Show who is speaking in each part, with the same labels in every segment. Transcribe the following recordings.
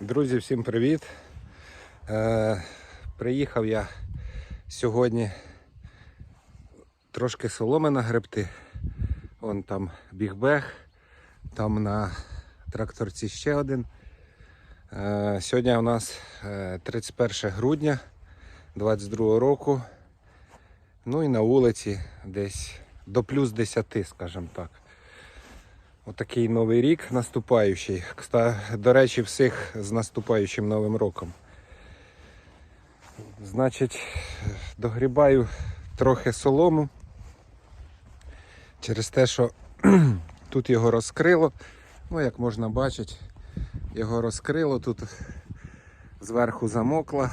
Speaker 1: Друзі, всім привіт! Е, приїхав я сьогодні трошки соломи нагребти. Вон там бігбег, там на тракторці ще один. Е, сьогодні у нас е, 31 грудня 22 року. Ну і на вулиці десь до плюс 10, скажімо так. Отакий новий рік наступаючий. До речі, всіх з наступаючим новим роком. Значить, догрібаю трохи солому через те, що тут його розкрило. Ну, як можна бачити, його розкрило, тут зверху замокло,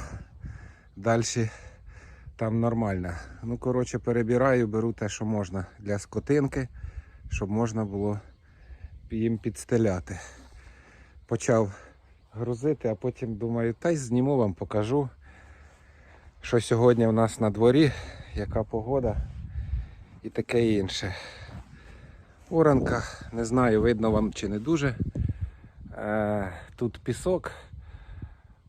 Speaker 1: далі там нормально. Ну, коротше, перебираю, беру те, що можна для скотинки, щоб можна було їм підстеляти. Почав грузити, а потім думаю, та й зніму вам, покажу, що сьогодні у нас на дворі, яка погода і таке інше. Оранка, не знаю, видно вам чи не дуже. Е, тут пісок.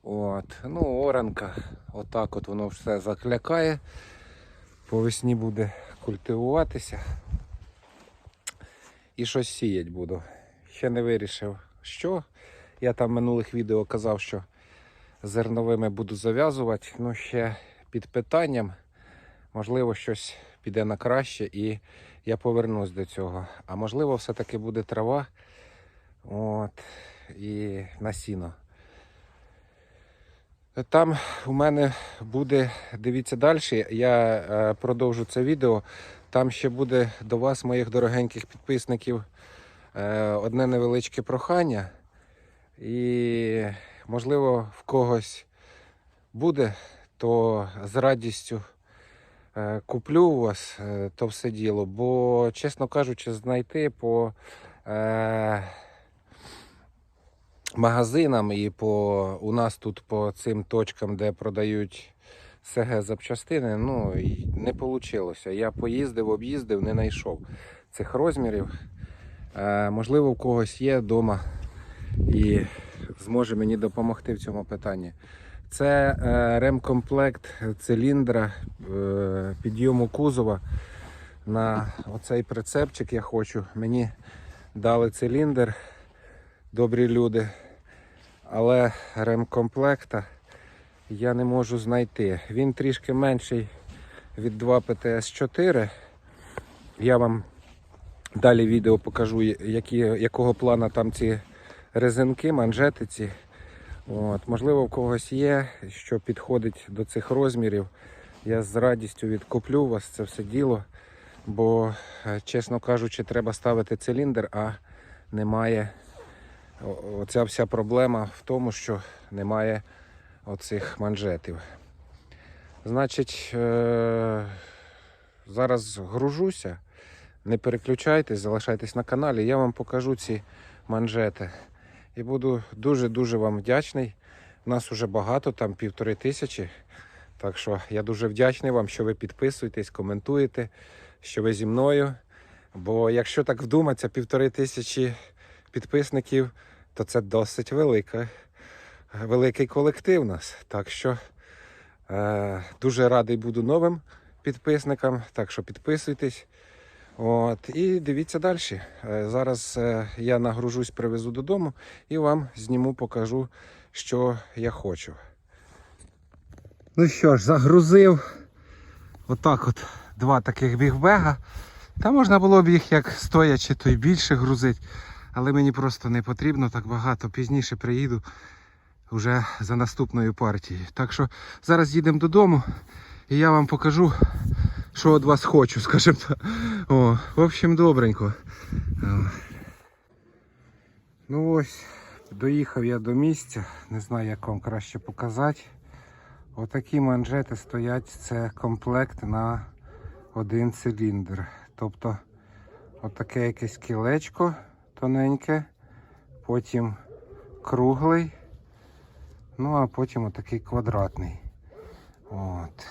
Speaker 1: От. Ну, оранка, отак от воно все заклякає. По весні буде культивуватися і щось сіять буду. Ще не вирішив, що. Я там в минулих відео казав, що зерновими буду зав'язувати. Ну, ще під питанням. Можливо, щось піде на краще і я повернусь до цього. А можливо, все-таки буде трава от, і насіно. Там у мене буде, дивіться далі, я е, продовжу це відео. Там ще буде до вас, моїх дорогеньких підписників, е, одне невеличке прохання. І, можливо, в когось буде, то з радістю е, куплю у вас е, то все діло. Бо, чесно кажучи, знайти по магазинам і по у нас тут по цим точкам, де продають СГ запчастини, ну не вийшло. Я поїздив, об'їздив, не знайшов цих розмірів. Е, можливо, в когось є вдома і зможе мені допомогти в цьому питанні. Це е, ремкомплект циліндра е, підйому кузова на оцей прицепчик я хочу. Мені дали циліндр, добрі люди, але ремкомплекта я не можу знайти. Він трішки менший від 2 ПТС-4. Я вам далі відео покажу, які, якого плана там ці резинки, манжети ці. От, можливо, в когось є, що підходить до цих розмірів. Я з радістю відкуплю вас це все діло, бо, е, чесно кажучи, треба ставити циліндр, а немає. Оця вся проблема в тому, що немає оцих манжетів. Значить, е- зараз гружуся. Не переключайтесь, залишайтесь на каналі, я вам покажу ці манжети. І буду дуже-дуже вам вдячний. Нас вже багато, там півтори тисячі. Так що я дуже вдячний вам, що ви підписуєтесь, коментуєте, що ви зі мною. Бо якщо так вдуматися, півтори тисячі підписників, то це досить велика, великий колектив у нас. Так що е, дуже радий буду новим підписникам. Так що підписуйтесь. От, і дивіться далі. Е, Зараз е, я нагружусь, привезу додому і вам зніму, покажу, що я хочу. Ну що ж, загрузив отак от два таких бігбега. Та можна було б їх як стоячи, то й більше грузити. Але мені просто не потрібно так багато. Пізніше приїду вже за наступною партією. Так що зараз їдемо додому і я вам покажу, що від вас хочу, скажімо так. О, в общем, добренько. Ну ось, доїхав я до місця, не знаю, як вам краще показати. Отакі манжети стоять, це комплект на один циліндр. Тобто отаке якесь кілечко тоненьке, потім круглий, ну а потім отакий квадратний. От.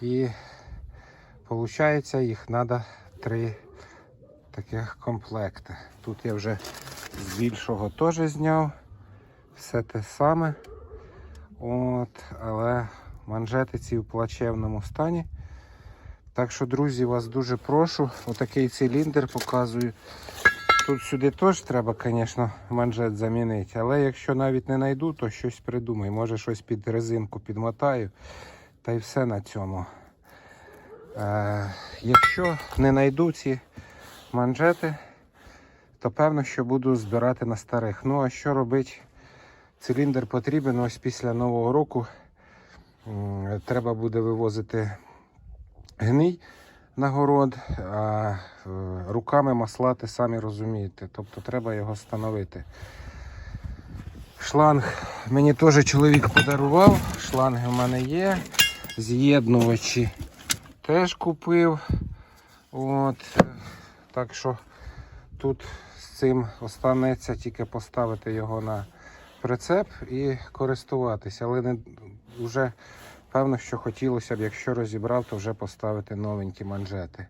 Speaker 1: І виходить, їх треба три таких комплекти. Тут я вже з більшого теж зняв. все те саме. От, але манжети ці в плачевному стані. Так що, друзі, вас дуже прошу. Отакий циліндр показую. Тут сюди теж треба, звісно, манжет замінити. Але якщо навіть не знайду, то щось придумаю. Може щось під резинку підмотаю. Та й все на цьому. Е, якщо не знайду ці манжети, то певно, що буду збирати на старих. Ну а що робити? Циліндр потрібен ось після Нового року. Треба буде вивозити гній на город, а е, руками маслати, самі розумієте. Тобто треба його встановити. Шланг мені теж чоловік подарував. Шланги в мене є. З'єднувачі теж купив. От. Так що тут з цим останеться тільки поставити його на прицеп і користуватися. Але не вже певно, що хотілося б, якщо розібрав, то вже поставити новенькі манжети.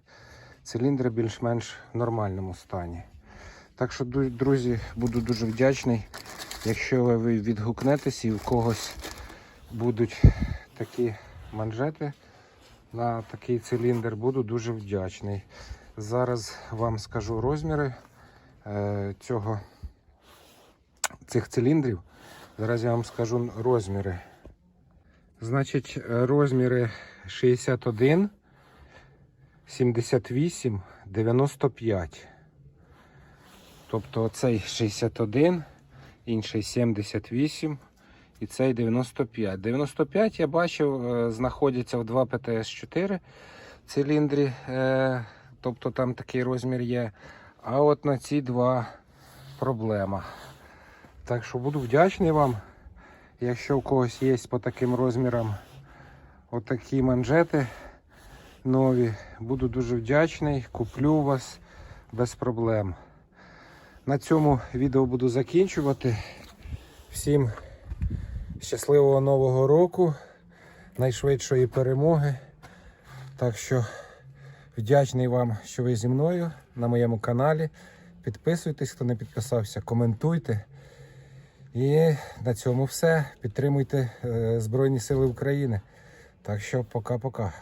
Speaker 1: Циліндри більш-менш в нормальному стані. Так що, друзі, буду дуже вдячний, якщо ви відгукнетесь і в когось будуть такі манжети на такий циліндр, буду дуже вдячний. Зараз вам скажу розміри е, цього, цих циліндрів. Зараз я вам скажу розміри. Значить, розміри 61, 78, 95. Тобто цей 61, інший 78 і цей 95. 95 я бачив, е, знаходяться в 2 ПТС-4 циліндрі, е, тобто там такий розмір є. А от на ці два проблема. Так що буду вдячний вам. Якщо у когось є по таким розмірам отакі манжети нові, буду дуже вдячний. Куплю вас без проблем. На цьому відео буду закінчувати. Всім щасливого нового року, найшвидшої перемоги. Так що вдячний вам, що ви зі мною на моєму каналі. Підписуйтесь, хто не підписався, коментуйте. І на цьому все. Підтримуйте е, Збройні Сили України. Так що пока-пока.